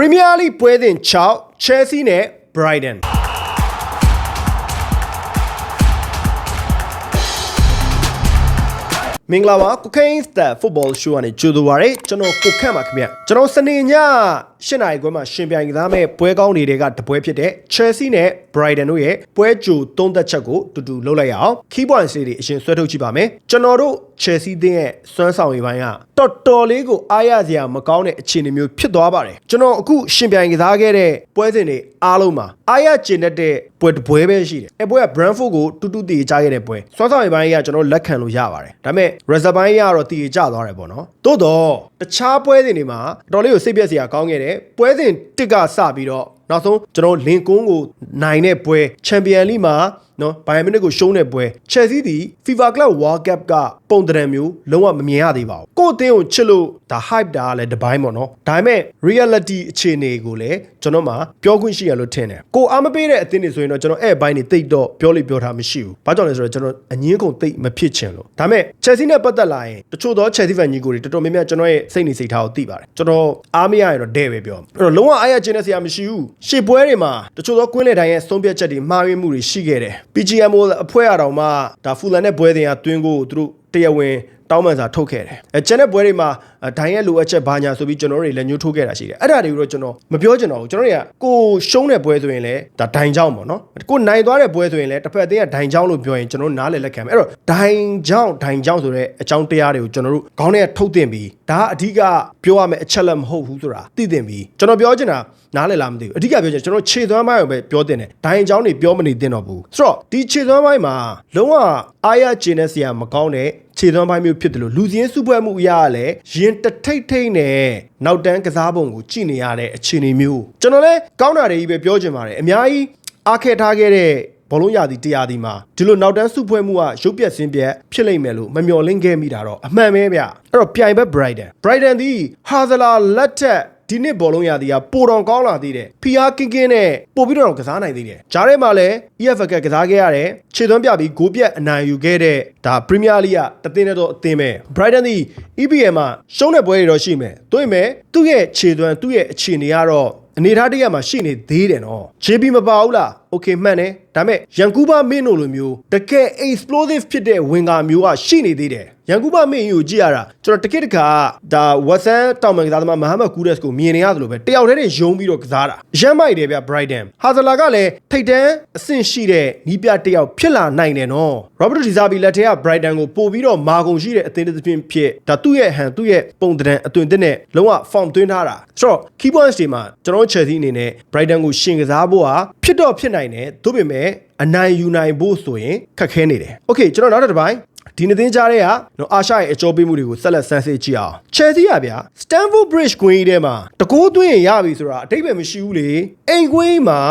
Premier League ပွဲစဉ်6 Chelsea နဲ့ Brighton မင်္ဂလာပါကုခိန်းစတာဖုတ်ဘောရှိုးကနေကြိုဆိုပါရစေကျွန်တော်ကိုခန့်ပါခင်ဗျကျွန်တော်စနေည ၈နာရီခွဲမှာရှင်ပြိုင်ကစားမဲ့ပွဲကောင်းတွေကတပွဲဖြစ်တဲ့ Chelsea နဲ့ Brighton တို့ရဲ့ပွဲကြိုသုံးသက်ချက်ကိုတူတူလုပ်လိုက်ရအောင် key points တွေအရင်ဆွဲထုတ်ကြည့်ပါမယ်ကျွန်တော်တို့ Chelsea တင်းရဲ့စွမ်းဆောင်ရည်ပိုင်းကတော်တော်လေးကိုအားရစရာမကောင်းတဲ့အခြေအနေမျိုးဖြစ်သွားပါတယ်ကျွန်တော်အခုရှင်ပြိုင်ကစားခဲ့တဲ့ပွဲစဉ်တွေအားလုံးမှာအားရကျင်တတ်တဲ့ပွဲတစ်ပွဲပဲရှိတယ်အဲပွဲက Brentford ကိုတူတူတည်ကြခဲ့တဲ့ပွဲစွမ်းဆောင်ရည်ပိုင်းကကျွန်တော်လက်ခံလို့ရပါတယ်ဒါပေမဲ့ reserve ပိုင်းကတော့တည်ကြသွားတယ်ပေါ့နော်သို့တော့တခြားပွဲစဉ်တွေမှာတော်တော်လေးကိုစိတ်ပြက်စရာကောင်းခဲ့တယ်ပွဲစဉ်တစ်ကစပြီးတော့နောက်ဆုံးကျွန်တော်လင်ကွန်းကိုနိုင်တဲ့ပွဲချန်ပီယံလိမှာ နော်ဘိုင်ယန်မြူနစ်ကိုရှုံးတဲ့ပွဲ Chelsea ဒီ FIFA Club World Cup ကပုံတံမျိုးလုံးဝမမြင်ရသေးပါဘူးကိုယ့်အသင်းကိုချစ်လို့ဒါ hype တာကလည်းတစ်ပိုင်းပေါ့နော်ဒါပေမဲ့ reality အခြေအနေကိုလည်းကျွန်တော်မှပြောခွင့်ရှိရလို့ထင်တယ်ကိုအားမပေးတဲ့အသင်းတွေဆိုရင်တော့ကျွန်တော်အဲ့ဘိုင်းတွေတိတ်တော့ပြောလို့ပြောထားမရှိဘူးဘာကြောင့်လဲဆိုတော့ကျွန်တော်အငင်းကုန်တိတ်မဖြစ်ချင်လို့ဒါပေမဲ့ Chelsea နဲ့ပတ်သက်လာရင်တချို့သော Chelsea fan ကြီးကိုတွေတော်တော်များများကျွန်တော်ရဲ့စိတ်နေစိတ်ထားကိုသိပါတယ်ကျွန်တော်အားမရရင်တော့တဲ့ပဲပြောအဲ့တော့လုံးဝအားရခြင်းနဲ့ဆရာမရှိဘူးရှေ့ပွဲတွေမှာတချို့သောကွင်းလေတိုင်းရဲ့ဆုံးဖြတ်ချက်တွေမှားယွင်းမှုတွေရှိခဲ့တယ် PGMO အဖွဲ့အတော်မှဒါဖူလန်နဲ့ပွဲတင်ကတွင်းကိုသူတို့တရားဝင် တောင်းပန်စာထုတ်ခဲ့တယ်။အဲကျန်တဲ့ပွဲတွေမှာဒိုင်းရဲ့လိုအပ်ချက်ဘာညာဆိုပြီးကျွန်တော်တို့လက်ညှိုးထိုးခဲ့တာရှိတယ်။အဲ့ဒါတွေကိုတော့ကျွန်တော်မပြောချင်တော့ဘူး။ကျွန်တော်တွေကကိုရှုံးတဲ့ပွဲဆိုရင်လည်းဒါဒိုင်းချောင်းပေါ့နော်။ကိုနိုင်သွားတဲ့ပွဲဆိုရင်လည်းတစ်ဖက်အသင်းကဒိုင်းချောင်းလို့ပြောရင်ကျွန်တော်နားလည်လက်ခံမယ်။အဲ့တော့ဒိုင်းချောင်းဒိုင်းချောင်းဆိုတဲ့အကြောင်းတရားတွေကိုကျွန်တော်တို့ခေါင်းထဲကထုတ်တင်ပြီးဒါကအဓိကပြောရမယ့်အချက်လက်မဟုတ်ဘူးဆိုတာသိတင်ပြီးကျွန်တော်ပြောချင်တာနားလည်လားမသိဘူးအဓိကပြောချင်ကျွန်တော်ခြေသွမ်းပိုင်းကိုပဲပြောတင်တယ်ဒိုင်းချောင်းတွေပြောမနေသင့်တော့ဘူးဆိုတော့ဒီခြေသွမ်းပိုင်းမှာလုံးဝအားရကျင်တဲ့ဆရာမကောင်းတဲ့ ခြေသွမ်းပိုင်းမျိုးဖြစ်တယ်လို့လူစင်းစုပွဲမှုအရာကလည်းရင်တထိတ်ထိတ်နဲ့နောက်တန်းကစားပုံကိုကြည့်နေရတဲ့အခြေအနေမျိုးကျွန်တော်လည်းကောင်းတာတွေကြီးပဲပြောချင်ပါတယ်အများကြီးအားခဲထားခဲ့တဲ့ဘောလုံးရာသီတရားဒီမှာဒီလိုနောက်တန်းစုဖွဲ့မှုကရုပ်ပြက်စင်းပြက်ဖြစ်လိမ့်မယ်လို့မမျှော်လင့်ခဲ့မိတာတော့အမှန်ပဲဗျအဲ့တော့ပြိုင်ဘက် Brighton Brighton ဒီဟာဇလာလက်ထက် ဒီနှစ်ဘောလုံးရာသီကပိုတော်ကောင်းလာသေးတယ်ဖီအားကင်းကင်းနဲ့ပို့ပြီးတော့ကစားနိုင်သေးတယ်ဂျားထဲမှာလည်း EFL ကကစားခဲ့ရတယ်ခြေသွမ်းပြပြီးဂိုးပြက်အနိုင်ယူခဲ့တဲ့ဒါ Premier League ကတသင်းနဲ့တော့အသင်းပဲ Brighton ဒီ EPL မှာရှုံးတဲ့ပွဲတွေတော့ရှိမယ်တွေ့မယ်သူ့ရဲ့ခြေသွမ်းသူ့ရဲ့အခြေအနေကတော့အနေထားတရမှာရှိနေသေးတယ်နော် JB မပါဘူးလား okay မှန်တယ်ဒါပေမဲ့ရန်ကူးဘာမင်းတို့လိုမျိုးတကယ် explosive ဖြစ်တဲ့ဝင်ကာမျိုးကရှိနေသေးတယ်ရန်ကူးဘာမင်းကြီးကိုကြည့်ရတာကျွန်တော်တကက်တခါဒါဝက်ဆန်တောင်မန်ကစားသမားမဟာမတ်ကူးရက်စ်ကိုမြင်နေရသလိုပဲတယောက်တည်းနဲ့ယုံပြီးတော့ကစားတာရမ်းမိုက်တယ်ဗျ Brighton ဟာဇလာကလည်းထိတ်တန်းအဆင့်ရှိတဲ့နီးပြတယောက်ဖြစ်လာနိုင်တယ်နော် Robert Di Zabi လက်ထက်က Brighton ကိုပို့ပြီးတော့မာကုန်ရှိတဲ့အသင်းတစ်သဖြင့်ဖြစ်ဒါသူ့ရဲ့ဟန်သူ့ရဲ့ပုံတံအသွင်တစ်နဲ့လုံးဝ form သွင်းထားတာဆိုတော့ key points တွေမှာကျွန်တော် Chelsea အနေနဲ့ Brighton ကိုရှင်ကစားဖို့ဟာဖြစ်တော့ဖြစ်နိုင်တယ်သို့ပေမဲ့အနိုင်ယူနိုင်ဖို့ဆိုရင်ခက်ခဲနေတယ်။ Okay ကျွန်တော်နောက်တစ်ပိုင်း ဒီနေ့သင်းကြားတဲ့ကနော်အာရှရဲ့အကျော်ပေးမှုတွေကိုဆက်လက်ဆန်းစစ်ကြည့်အောင်။ Chelsea ကဗျာ Stamford Bridge ကွင်းကြီးထဲမှာတကိုးသွင်းရပြီဆိုတာအတိတ်ပဲမရှိဘူးလေ။အိမ်ကွင်းမှာ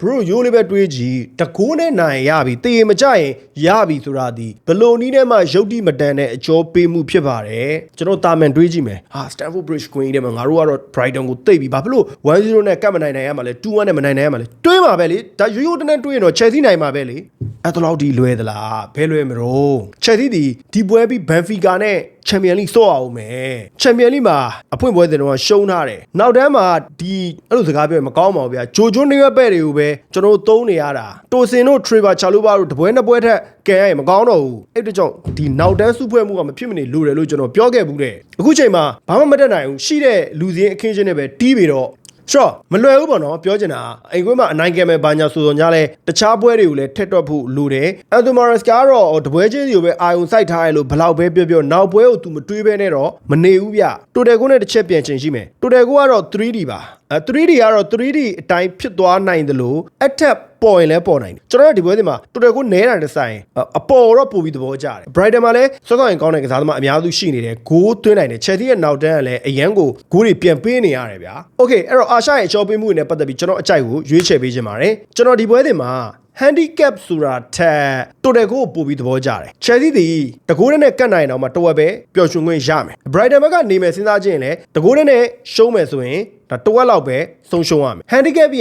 bro ရိုးလေးပဲတွေးကြည့်တကိုးနဲ့နိုင်ရပြီတေမကြရင်ရပြီဆိုတာဒီဘလိုနီးထဲမှာရုပ်တိမတန်တဲ့အကျော်ပေးမှုဖြစ်ပါတယ်။ကျွန်တော်တာမန်တွေးကြည့်မယ်။ဟာ Stamford Bridge ကွင်းကြီးထဲမှာငါတို့ကတော့ Brighton ကိုတိတ်ပြီဘာဖြစ်လို့1-0နဲ့ကတ်မနိုင်နိုင်ရမှာလဲ2-1နဲ့မနိုင်နိုင်ရမှာလဲတွေးမှာပဲလေဒါရိုးရိုးတန်းတန်းတွေးရင်တော့ Chelsea နိုင်မှာပဲလေအဲ့တလောက်ဒီလွဲသလားဘဲလွဲမလို့ Chelsea ဒီဒီပွဲပြီး Benfica နဲ့ချန်ပီယံလိဆော့အောင်မယ်ချန်ပီယံလိမှာအဖွင့်ပွဲစဉ်တော့ရှုံးထားတယ်နောက်တန်းမှာဒီအဲ့လိုစကားပြောရင်မကောင်းပါဘူးဗျာဂျိုဂျွန်းနေရွက်ပဲ့တွေကိုပဲကျွန်တော်သုံးနေရတာတိုစင်တို့ Trevor Chalobah တို့တပွဲနှစ်ပွဲထက်ကန်ရရင်မကောင်းတော့ဘူးအဲ့တကြောင့်ဒီနောက်တန်းစုဖွဲ့မှုကမဖြစ်မနေလိုတယ်လို့ကျွန်တော်ပြောခဲ့ဘူးတဲ့အခုချိန်မှာဘာမှမတက်နိုင်ဘူးရှိတဲ့လူစင်းအခင်းချင်းနဲ့ပဲတီးပြီးတော့ ဆိုတော့မလွယ်ဘူးပေါ့နော်ပြောချင်တာအိမ်ခွေးမှာအနိုင်ကဲမဲ့ဘာညာဆိုတော့ညလဲတခြားပွဲတွေကိုလည်းထက်တွက်ဖို့လိုတယ်အန်တိုမာရစ်ကတော့တပွဲချင်းစီကိုပဲအာယုံစိုက်ထားရလို့ဘလောက်ပဲပြောပြောနောက်ပွဲကို तू မတွေးဘဲနဲ့တော့မနေဘူးဗျတိုတယ်ကိုနဲ့တစ်ချက်ပြန်ချင်ရှိမယ်တိုတယ်ကိုကတော့ 3D ပါအဲ 3D ကတော့ 3D အတိုင်းဖြစ်သွားနိုင်တယ်လို့အထက်ပေါ်ရင်လည်းပေါ်နိုင်တယ်ကျွန်တော်တို့ဒီပွဲစဉ်မှာတော်တော်ကိုနဲတာတစ်ဆိုင်အပေါ်တော့ပို့ပြီးသဘောကျတယ် Brighton မှာလည်းစောစောရင်ကောင်းတဲ့ကစားသမားအများစုရှိနေတယ်ဂိုးသွင်းနိုင်တယ် Chelsea ရဲ့နောက်တန်းကလည်းအရန်ကိုဂိုးတွေပြန်ပေးနေရတယ်ဗျာ Okay အဲ့တော့အာရှရဲ့အချောပေးမှုတွေနဲ့ပတ်သက်ပြီးကျွန်တော်အကြိုက်ကိုရွေးချယ်ပေးခြင်းပါတယ်ကျွန်တော်ဒီပွဲစဉ်မှာ handicap ဆိုတာထက်တိုတယ်ကိုပို့ပြီးသဘောကျတယ်။ Chelsea ဒီတကိုးနဲ့ကတ်နိုင်အောင်မှတဝက်ပဲပျော်ရွှင်ခွင့်ရမယ်။ Brighton ဘက်ကနေမယ်စဉ်းစားကြည့်ရင်လည်းတကိုးနဲ့ရှုံးမယ်ဆိုရင်ဒါတဝက်လောက်ပဲဆုံးရှုံးရမယ်။ handicap ပြ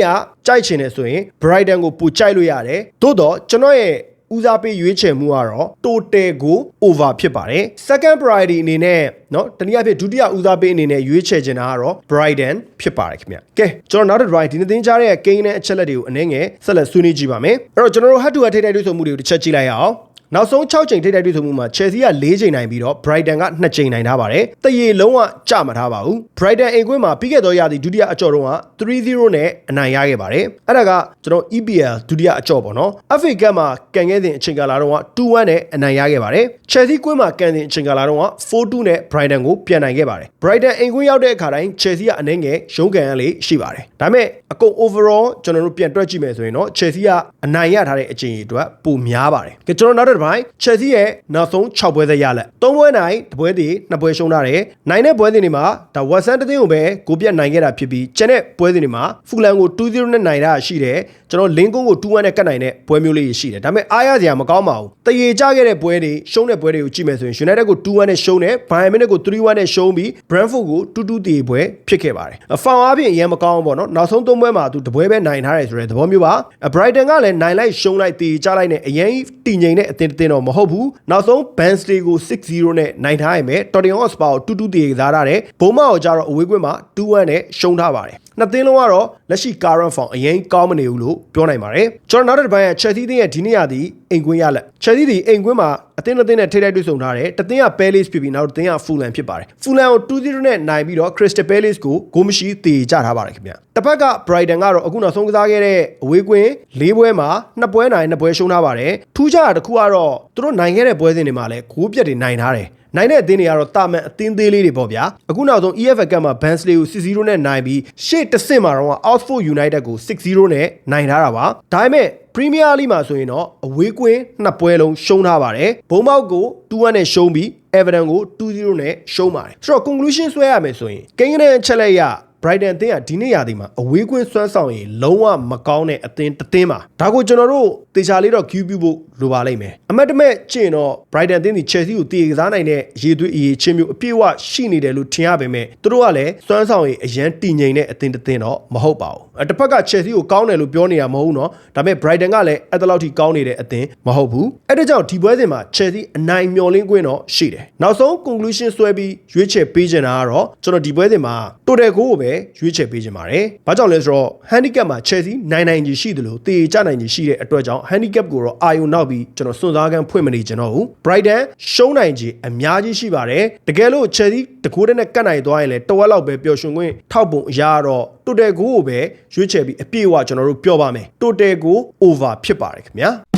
ကြိုက်ချင်တယ်ဆိုရင် Brighton ကိုပိုကြိုက်လို့ရတယ်။သို့တော့ကျွန်တော်ရဲ့ ဦးစားပေးရွေးချယ်မှုကတော့ total ကို over ဖြစ်ပါတယ် second priority အနေနဲ့เนาะတနည်းအားဖြင့်ဒုတိယဦးစားပေးအနေနဲ့ရွေးချယ်ချင်တာကတော့ Brighton ဖြစ်ပါတယ်ခင်ဗျကဲကျွန်တော်နောက်တစ် drive ဒီနေ့သင်ကြားတဲ့ကိန်းနဲ့အချက်လက်တွေကိုအနည်းငယ်ဆက်လက်ဆွေးနွေးကြည့်ပါမယ်အဲ့တော့ကျွန်တော်တို့ head to head ထိတိုက်တွေ့ဆုံမှုတွေကိုတစ်ချက်ကြည့်လိုက်ရအောင် နောက်ဆုံး6ချိန်ထိတိုက်တွေ့ဆုံမှုမှာ Chelsea က4ချိန်နိုင်ပြီးတော့ Brighton က2ချိန်နိုင်ထားပါတယ်။တရေလုံးဝကြမထားပါဘူး။ Brighton အိမ်ကွင်းမှာပြီးခဲ့သောရာသီဒုတိယအကြော်တုန်းက3-0နဲ့အနိုင်ရခဲ့ပါတယ်။အဲ့ဒါကကျွန်တော် EPL ဒုတိယအကြော်ပေါ့နော်။ FA Cup မှာကန်ခဲ့တဲ့အချိန်ကာလတုန်းက2-1နဲ့အနိုင်ရခဲ့ပါတယ်။ Chelsea ကွင်းမှာကန်တဲ့အချိန်ကာလတုန်းက4-2နဲ့ Brighton ကိုပြန်နိုင်ခဲ့ပါတယ်။ Brighton အိမ်ကွင်းရောက်တဲ့အခါတိုင်း Chelsea ကအနေငယ်ရုန်းကန်ရလေရှိပါတယ်။ဒါပေမဲ့အကုန် overall ကျွန်တော်တို့ပြန်တွက်ကြည့်မယ်ဆိုရင်တော့ Chelsea ကအနိုင်ရထားတဲ့အချိန်အတွက်ပိုများပါတယ်။ကဲကျွန်တော်နောက်တစ်ပိုင်း Chelsea ရဲ့နောက်ဆုံး6ပွဲသက်ရလက်3ပွဲနိုင်တစ်ပွဲတည်2ပွဲရှုံးထားတယ်။နိုင်တဲ့ပွဲစဉ်တွေမှာဒါ Watson တသိန်းကိုပဲကိုပြတ်နိုင်ခဲ့တာဖြစ်ပြီးကျန်တဲ့ပွဲစဉ်တွေမှာ Fulham ကို2-0နဲ့နိုင်တာရှိတယ်။ကျွန်တော်လင်းကုန်းကို2-1နဲ့ကတ်နိုင်တဲ့ပွဲမျိုးလေးရှိတယ်။ဒါပေမဲ့အားရစရာမကောင်းပါဘူး။တရေကြခဲ့တဲ့ပွဲတွေရှုံးတဲ့ပွဲတွေကိုကြည့်မယ်ဆိုရင် United ကို2-1နဲ့ရှုံးတယ်။ Bayern Munich ကို3-1နဲ့ရှုံးပြီး Brentford ကို2-2တည်ပွဲဖြစ်ခဲ့ပါတယ်။ဖောင်အားဖြင့်အရင်မကောင်းဘူးပေါ့နော်။နောက်ဆုံး3ပွဲမှာသူတပွဲပဲနိုင်ထားတယ်ဆိုတဲ့သဘောမျိုးပါ။ Brighton ကလည်းနိုင်လိုက်ရှုံးလိုက်တည်ကြလိုက်နဲ့အရင်တည်ငြိမ်တဲ့အသင်းတစ်သင်းတော့မဟုတ်ဘူး။နောက်ဆုံး Barnsley ကို6-0နဲ့နိုင်ထားရမယ်။ Tottenham Hotspur ကို2-2တည်စားထားတယ်။ဘုံမောက်ကိုကြတော့အဝေးကွင်းမှာ2-1နဲ့ရှုံးထားပါတယ်။ နှစ်သင်းလုံးကတော့လက်ရှိ current form အရင်ကောင်းမနေဘူးလို့ပြောနိုင်ပါတယ်။ကျွန်တော်နောက်တစ်ပိုင်းက Chelsea တင်းရဲ့ဒီနေ့ရာသီအိမ်ကွင်းရလက် Chelsea ဒီအိမ်ကွင်းမှာအသင်းတစ်သင်းနဲ့ထိတိုက်တွေ့ဆုံထားတယ်။တစ်သင်းက Palace ဖြစ်ပြီးနောက်တစ်သင်းက Fulham ဖြစ်ပါတယ်။ Fulham ကို2-0နဲ့နိုင်ပြီးတော့ Crystal Palace ကိုဂိုးမရှိတည်ကြထားပါတယ်ခင်ဗျ။တစ်ဖက်က Brighton ကတော့အခုနောက်ဆုံးကစားခဲ့တဲ့အဝေးကွင်း၄ပွဲမှာနှစ်ပွဲနိုင်နှစ်ပွဲရှုံးထားပါတယ်။ထူးခြားတာတစ်ခုကတော့သူတို့နိုင်ခဲ့တဲ့ပွဲစဉ်တွေမှာလည်းဂိုးပြတ်တွေနိုင်ထားတယ်။ နိုင်တဲ့အသင်းတွေကတော့တာမန်အသင်းသေးလေးတွေပေါ့ဗျာအခုနောက်ဆုံး EFL Cup မှာ Barnsley ကို6-0နဲ့နိုင်ပြီးရှေ့တစ်ဆင့်မှာတော့ Oxford United ကို6-0နဲ့နိုင်ထားတာပါဒါပေမဲ့ Premier League မှာဆိုရင်တော့အဝေးကွင်းနှစ်ပွဲလုံးရှုံးထားပါတယ်ဘုံမောက်ကို2-1နဲ့ရှုံးပြီး Everton ကို2-0နဲ့ရှုံးပါတယ်ဆိုတော့ conclusion ဆွဲရမယ်ဆိုရင်ကိန်းကနန်းချက်လက်ရ Brighton အသင်းကဒီနေ့ရာသီမှာအဝေးကွင်းစွမ်းဆောင်ရည်လုံးဝမကောင်းတဲ့အသင်းတစ်သင်းပါဒါကိုကျွန်တော်တို့တေချာလေးတော့ Q ပြုဖို့လိုပါလိမ့်မယ်အမတ်တမဲ့ကျင့်တော့ Brighton အသင်းဒီ Chelsea ကိုတည်ကစားနိုင်တဲ့ရေသွေးအရေးချင်းမျိုးအပြည့်အဝရှိနေတယ်လို့ထင်ရပေမဲ့သူတို့ကလည်းစွမ်းဆောင်ရည်အရန်တည်ငြိမ်တဲ့အသင်းတစ်သင်းတော့မဟုတ်ပါဘူးအတစ်ဖက်က Chelsea ကိုကောင်းတယ်လို့ပြောနေတာမဟုတ်ဘူးเนาะဒါပေမဲ့ Brighton ကလည်းအဲ့တလောက်ထိကောင်းနေတဲ့အသင်းမဟုတ်ဘူးအဲ့ဒါကြောင့်ဒီပွဲစဉ်မှာ Chelsea အနိုင်မျှော်လင့်ခွင့်တော့ရှိတယ်နောက်ဆုံး conclusion ဆွဲပြီးရွေးချယ်ပေးချင်တာကတော့ကျွန်တော်ဒီပွဲစဉ်မှာ total goal ကိုပဲ ရွေးချယ်ပေးချင်ပါတယ်။ဘာကြောင့်လဲဆိုတော့ handicap မှာ Chelsea နိုင်နိုင်ကြီးရှိတယ်လို့တေချနိုင်ကြီးရှိတဲ့အတွက်ကြောင့် handicap ကိုတော့အာယုံနောက်ပြီးကျွန်တော်စွန့်စားကန်းဖွင့်မနေကျွန်တော်ဘူး။ Brighton ရှုံးနိုင်ကြီးအများကြီးရှိပါတယ်။တကယ်လို့ Chelsea တကိုးတဲ့နဲ့ကတ်နိုင်သွားရင်လည်းတဝက်လောက်ပဲပျော်ရွှင်ခွင့်ထောက်ပုံအရာတော့ total goal ကိုပဲရွေးချယ်ပြီးအပြည့်အဝကျွန်တော်တို့ပြောပါမယ်။ total goal over ဖြစ်ပါတယ်ခင်ဗျာ။